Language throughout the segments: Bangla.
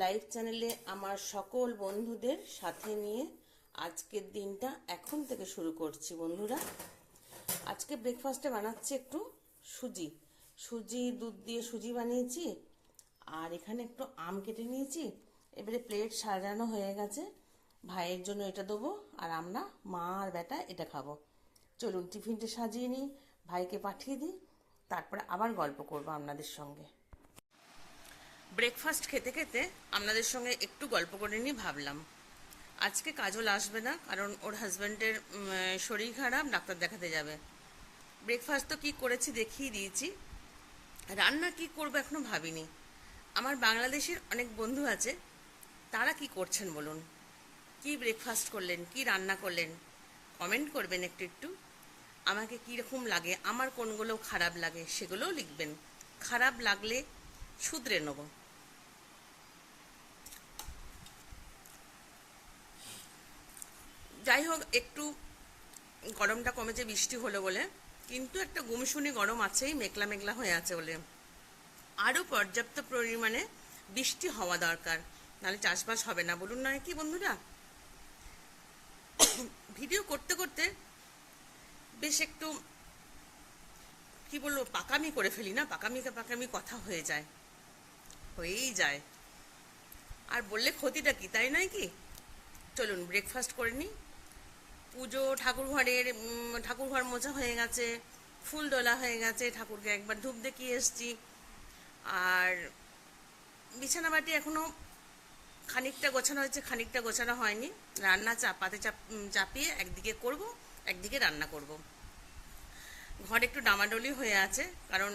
লাইভ চ্যানেলে আমার সকল বন্ধুদের সাথে নিয়ে আজকের দিনটা এখন থেকে শুরু করছি, বন্ধুরা। আজকে ব্রেকফাস্টে বানাচ্ছি একটু সুজি। সুজি, দুধ দিয়ে সুজি বানিয়েছি, আর এখানে একটু আম কেটে নিয়েছি। এবারে প্লেট সাজানো হয়ে গেছে। ভাইয়ের জন্য এটা দেবো, আর আমরা, মা আর বেটা এটা খাব। চলুন টিফিনটা সাজিয়ে নিই, ভাইকে পাঠিয়ে দিই, তারপরে আবার গল্প করব আপনাদের সঙ্গে। ব্রেকফাস্ট খেতে খেতে আপনাদের সঙ্গে একটু গল্প করে নিয়ে ভাবলাম। আজকে কাজল আসবে না, কারণ ওর হাজব্যান্ডের শরীর খারাপ, ডাক্তার দেখাতে যাবে। ব্রেকফাস্ট তো কী করেছি দেখিয়ে দিয়েছি। রান্না কি করব এখনও ভাবিনি। আমার বাংলাদেশের অনেক বন্ধু আছে, তারা কি করছেন বলুন? কি ব্রেকফাস্ট করলেন, কি রান্না করলেন? কমেন্ট করবেন একটু একটু। আমাকে কীরকম লাগে, আমার কোনগুলো খারাপ লাগে, সেগুলোও লিখবেন। খারাপ লাগলে শুধরে নেব। যাই হোক একটু গরমটা কমেছে বৃষ্টি হলো বলে, কিন্তু একটা গুমশুনি গরম আছেই, মেঘলা মেঘলা হয়ে আছে বলে। আরও পর্যাপ্ত পরিমাণে বৃষ্টি হওয়া দরকার, নাহলে চাষবাস হবে না। বলুন নয় কি বন্ধুরা? ভিডিও করতে করতে বেশ একটু, কি বলব, পাকামি করে ফেলি না? পাকামি পাকামি কথা হয়ে যায়। হয়েই যায়। আর বললে ক্ষতিটা কি, তাই নয় কি? চলুন ব্রেকফাস্ট করে নিই। পুজো ঠাকুর ঘরের ঠাকুর ঘর মোছা হয়ে গেছে, ফুল তোলা হয়ে গেছে, ঠাকুরকে একবার ধূপ দেখিয়ে এসছি। আর বিছানাবাটি এখনও খানিকটা গোছানো হয়েছে, খানিকটা গোছানো হয়নি। রান্না চাপাতে চাপ চাপিয়ে একদিকে করব, একদিকে রান্না করব। ঘর একটু ডামাডলি হয়ে আছে, কারণ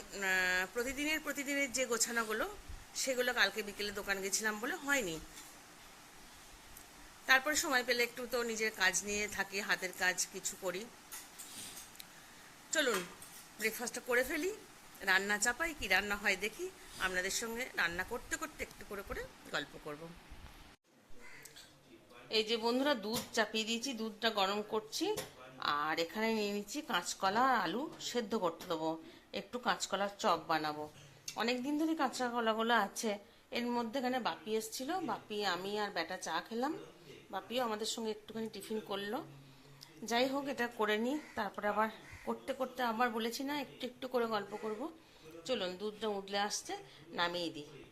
প্রতিদিনের প্রতিদিনের যে গোছানোগুলো, সেগুলো কালকে বিকেলে দোকান গেছিলাম বলে হয়নি। তারপরে সময় পেলে একটু তো নিজের কাজ নিয়ে থাকি, হাতের কাজ কিছু করি। চলুন ব্রেকফাস্টটা করে ফেলি। রান্না চাপাই, কি রান্না হয় দেখি। আপনাদের সঙ্গে রান্না করতে করতে একটু করে করে গল্প করব। এই যে বন্ধুরা, দুধ চাপিয়ে দিয়েছি, দুধটা গরম করছি। আর এখানে নিয়ে নিচ্ছি কাঁচকলা আর আলু সেদ্ধ করতে দেবো। একটু কাঁচকলার চপ বানাবো। অনেক দিন ধরে কাঁচা কলাগুলো আছে। এর মধ্যে এখানে বাপি এসেছিল। বাপি, আমি আর বেটা চা খেলাম। বাপিও আমাদের সঙ্গে একটুখানি টিফিন করল। যাই হোক, এটা করে নিই। তারপরে আবার করতে করতে আবার বলেছি না, একটু একটু করে গল্প করব। চলুন, দুধটা উঠলে আসছে, নামিয়ে দিই।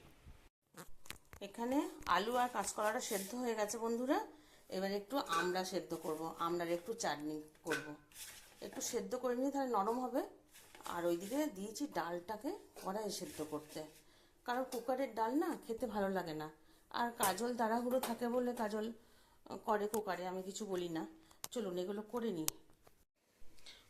এখানে আলু আর কাঁচকলাটা সেদ্ধ হয়ে গেছে বন্ধুরা। এবার একটু আমরা সেদ্ধ করব আমড়ার একটু চাটনি করব। একটু সেদ্ধ করে নিয়ে তাহলে নরম হবে। আর ওইদিকে দিয়েছি ডালটাকে কড়াই সেদ্ধ করতে। কারণ কুকারের ডাল না, খেতে ভালো লাগে না। আর কাজল তাড়াহুড়ো থাকে বলে কাজল করে কুকারে, আমি কিছু বলি না। চলুন, এগুলো করে নিই।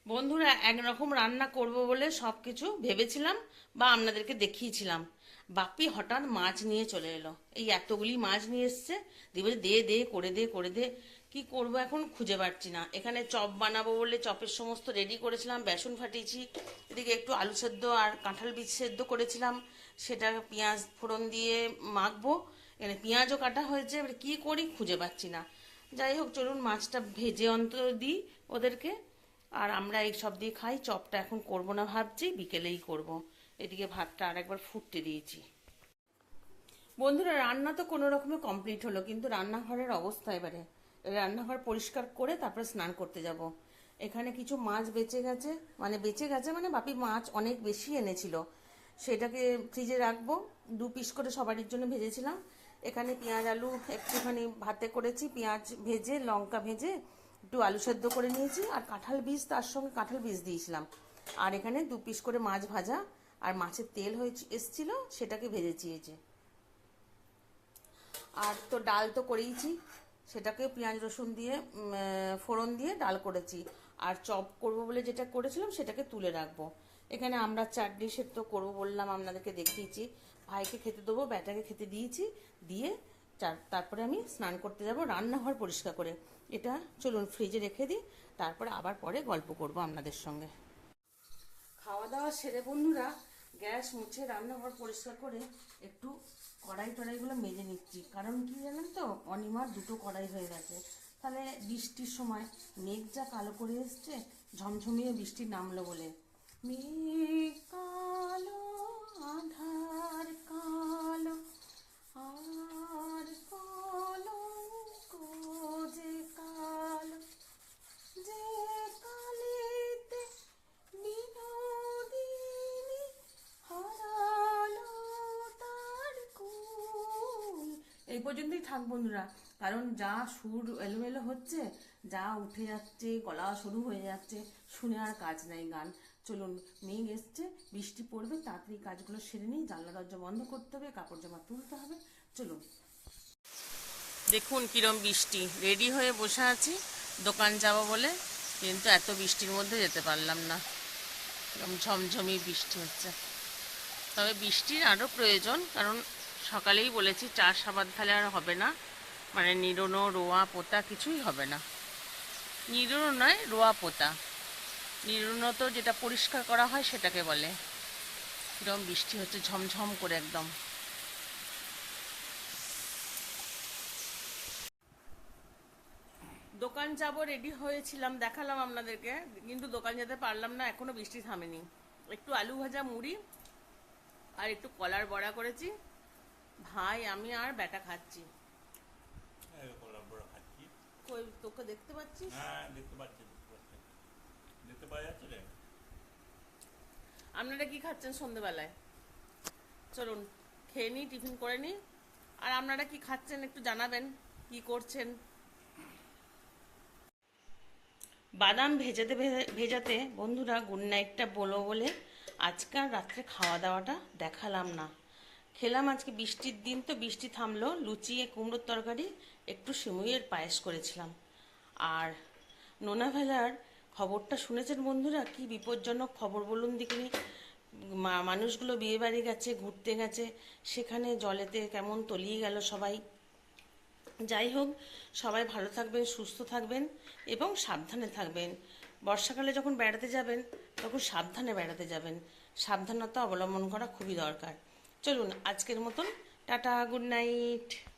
বন্ধুরা, একরকম রান্না করব বলে সব কিছু ভেবেছিলাম বা আপনাদেরকে দেখিয়েছিলাম। বাপি হঠাৎ মাছ নিয়ে চলে এলো। এই এতগুলি মাছ নিয়ে এসছে, দিয়ে দে দে, করে দে করে দে। কি করব এখন খুঁজে পাচ্ছি না। এখানে চপ বানাবো বলে চপের সমস্ত রেডি করেছিলাম, বেসন ফাটিয়েছি, এদিকে একটু আলু সেদ্ধ আর কাঁঠাল বীজ সেদ্ধ করেছিলাম। সেটা পেঁয়াজ ফোড়ন দিয়ে মাখবো। এখানে পেঁয়াজও কাটা হয়েছে, এবার কী করি খুঁজে পাচ্ছি না। যাই হোক, চলুন মাছটা ভেজে অন্তত দিই ওদেরকে। আর আমরা এই সব দিয়ে খাই, চপটা এখন করব না ভাবছি, বিকেলেই করব। এদিকে ভাতটা আর একবার ফুটতে দিয়েছি। বন্ধুরা, রান্না তো কোনো রকমে কমপ্লিট হলো, কিন্তু রান্নাঘরের অবস্থা এবারে। রান্নাঘর পরিষ্কার করে তারপরে স্নান করতে যাব। এখানে কিছু মাছ বেঁচে গেছে মানে বেঁচে গেছে মানে বাপি মাছ অনেক বেশি এনেছিল। সেটাকে ফ্রিজে রাখব, দু পিস করে সবারই জন্য ভেজেছিলাম। এখানে পেঁয়াজ, আলু একটুখানি ভাতে করেছি। পেঁয়াজ ভেজে, লঙ্কা ভেজে একটু আলু সেদ্ধ করে নিয়েছি। আর কাঁঠাল বীজ, তার সঙ্গে কাঁঠাল বীজ দিয়েছিলাম। আর এখানে দু পিস করে মাছ ভাজা আর মাছের তেল হয়ে এসছিল, সেটাকে ভেজেছি এই আর তো ডাল তো করেইছি, সেটাকে পেঁয়াজ, রসুন দিয়ে ফোড়ন দিয়ে ডাল করেছি। আর চপ করব বলে যেটা করেছিলাম, সেটাকে তুলে রাখব। এখানে আমরা চাটনি সেদ্ধ করব বললাম, আপনাদেরকে দেখিয়েছি। ভাইকে খেতে দেবো, ব্যাটাকে খেতে দিয়েছি, দিয়ে তারপরে আমি স্নান করতে যাব, রান্নাঘর পরিষ্কার করে। এটা চলুন ফ্রিজে রেখে দিই, তারপরে আবার পরে গল্প করব আপনাদের সঙ্গে। খাওয়া দাওয়া সেরে বন্ধুরা, গ্যাস মুছে রান্নাঘর পরিষ্কার করে একটু কড়াই টড়াইগুলো মেজে নিচ্ছি। কারণ কি জানেন তো, অনিমার দুটো কড়াই হয়ে গেছে। তাহলে বৃষ্টির সময় মেঘ যা কালো করে এসছে, ঝমঝমিয়ে বৃষ্টি নামলো বলে। মেঘ কালো আধার কাল, আর কলঙ্ক যে কাল। যে কালেতে বিনোদিনী হারালো তার কুল। এই পর্যন্তই থাক বন্ধুরা, কারণ যা সুর এলোমেলো হচ্ছে, যা উঠে যাচ্ছে, গলা শুরু হয়ে যাচ্ছে, শুনে আর কাজ নাই গান। চলুন, মেঘ এসছে, বৃষ্টি পড়বে, তাড়াতাড়ি কাজগুলো সেরে নিই জানলা, দরজা বন্ধ করতে হবে, কাপড় জামা তুলতে হবে। চলুন। দেখুন কিরম বৃষ্টি। রেডি হয়ে বসে আছি, দোকান যাব বলে কিন্তু এত বৃষ্টির মধ্যে যেতে পারলাম না। এরকম ঝমঝমি বৃষ্টি হচ্ছে। তবে বৃষ্টির আরও প্রয়োজন, কারণ সকালেই বলেছি চাষ আবাদ তাহলে আর হবে না। মানে নিরনো রোয়া পোতা কিছুই হবে না। নিরনো নয়, রোয়া পোতা। নিরনো তো যেটা পরিষ্কার করা হয় সেটাকে বলে। কিরম বৃষ্টি হচ্ছে ঝমঝম করে একদম। দোকান যাব রেডি হয়েছিলাম দেখালাম আপনাদেরকে। কিন্তু দোকান যেতে পারলাম না এখনও বৃষ্টি থামেনি। একটু আলু ভাজা মুড়ি আর একটু কলার বড়া করেছি। ভাই আমি আর বেটা খাচ্ছি। কই তোকে দেখতে পাচ্ছিস হ্যাঁ দেখতে পাচ্ছি। আপনারা কি খাচ্ছেন সন্ধেবেলায়? চলুন, খেয়ে নিই টিফিন করে নিই আর আপনারা কি খাচ্ছেন একটু জানাবেন, কি করছেন? বাদাম ভেজাতে ভেজাতে বন্ধুরা গুড নাইটটা বলো বলে আজকাল রাত্রে খাওয়া দাওয়াটা দেখালাম না। খেলাম আজকে বৃষ্টির দিন তো, বৃষ্টি থামলো, লুচি কুমড়োর তরকারি, একটু সিমুইয়ের পায়েস করেছিলাম। আর নোনাভেলার খবরটা শুনেছেন বন্ধুরা? কি বিপজ্জনক খবর বলুন দেখিনি? মানুষগুলো বিয়ে বাড়ি গেছে, ঘুরতে গেছে, সেখানে জলেতে কেমন তলিয়ে গেল সবাই। যাই হোক, সবাই ভালো থাকবেন, সুস্থ থাকবেন এবং সাবধানে থাকবেন। বর্ষাকালে যখন বেড়াতে যাবেন, তখন সাবধানে বেড়াতে যাবেন। সাবধানতা অবলম্বন করা খুবই দরকার। চলুন, আজকের মতন টাটা, গুড নাইট।